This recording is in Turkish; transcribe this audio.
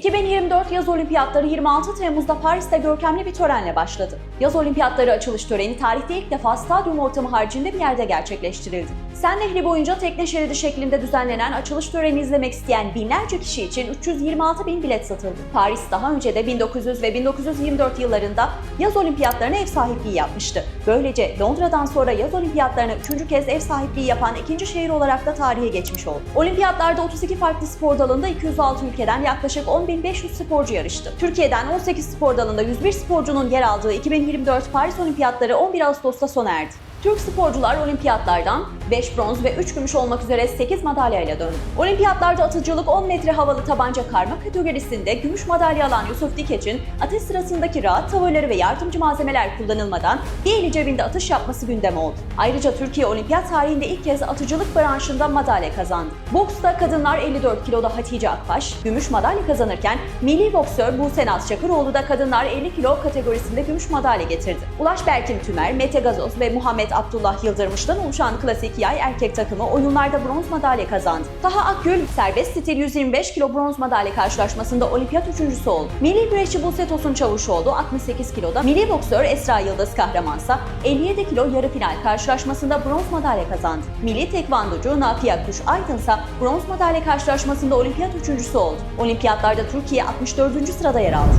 2024 yaz olimpiyatları 26 Temmuz'da Paris'te görkemli bir törenle başladı. Yaz olimpiyatları açılış töreni tarihte ilk defa stadyum ortamı haricinde bir yerde gerçekleştirildi. Sen Nehri boyunca tekne şeridi şeklinde düzenlenen açılış töreni izlemek isteyen binlerce kişi için 326 bin bilet satıldı. Paris daha önce de 1900 ve 1924 yıllarında yaz olimpiyatlarına ev sahipliği yapmıştı. Böylece Londra'dan sonra yaz olimpiyatlarına üçüncü kez ev sahipliği yapan ikinci şehir olarak da tarihe geçmiş oldu. Olimpiyatlarda 32 farklı spor dalında 206 ülkeden yaklaşık 10.500 sporcu yarıştı. Türkiye'den 18 spor dalında 101 sporcunun yer aldığı 2024 Paris Olimpiyatları 11 Ağustos'ta sona erdi. Türk sporcular olimpiyatlardan 5 bronz ve 3 gümüş olmak üzere 8 madalyayla döndü. Olimpiyatlarda atıcılık 10 metre havalı tabanca karma kategorisinde gümüş madalya alan Yusuf Dikeç'in atış sırasındaki rahat tavırları ve yardımcı malzemeler kullanılmadan bir eli cebinde atış yapması gündem oldu. Ayrıca Türkiye olimpiyat tarihinde ilk kez atıcılık branşında madalya kazandı. Boksta kadınlar 54 kiloda Hatice Akbaş gümüş madalya kazanırken milli boksör Buse Naz Çakıroğlu da kadınlar 50 kilo kategorisinde gümüş madalya getirdi. Ulaş Berkin Tümer, Mete Gazoz ve Muhammed Abdullah Yıldırmış'tan oluşan klasik yay erkek takımı oyunlarda bronz madalya kazandı. Taha Akgül serbest stil 125 kilo bronz madalya karşılaşmasında olimpiyat üçüncüsü oldu. Milli güreşçi Buse Tosun Çavuşoğlu 68 kiloda, milli boksör Esra Yıldız Kahramansa 57 kilo yarı final karşılaşmasında bronz madalya kazandı. Milli tekvandocu Nafiye Kuş Aydınsa bronz madalya karşılaşmasında olimpiyat üçüncüsü oldu. Olimpiyatlarda Türkiye 64. sırada yer aldı.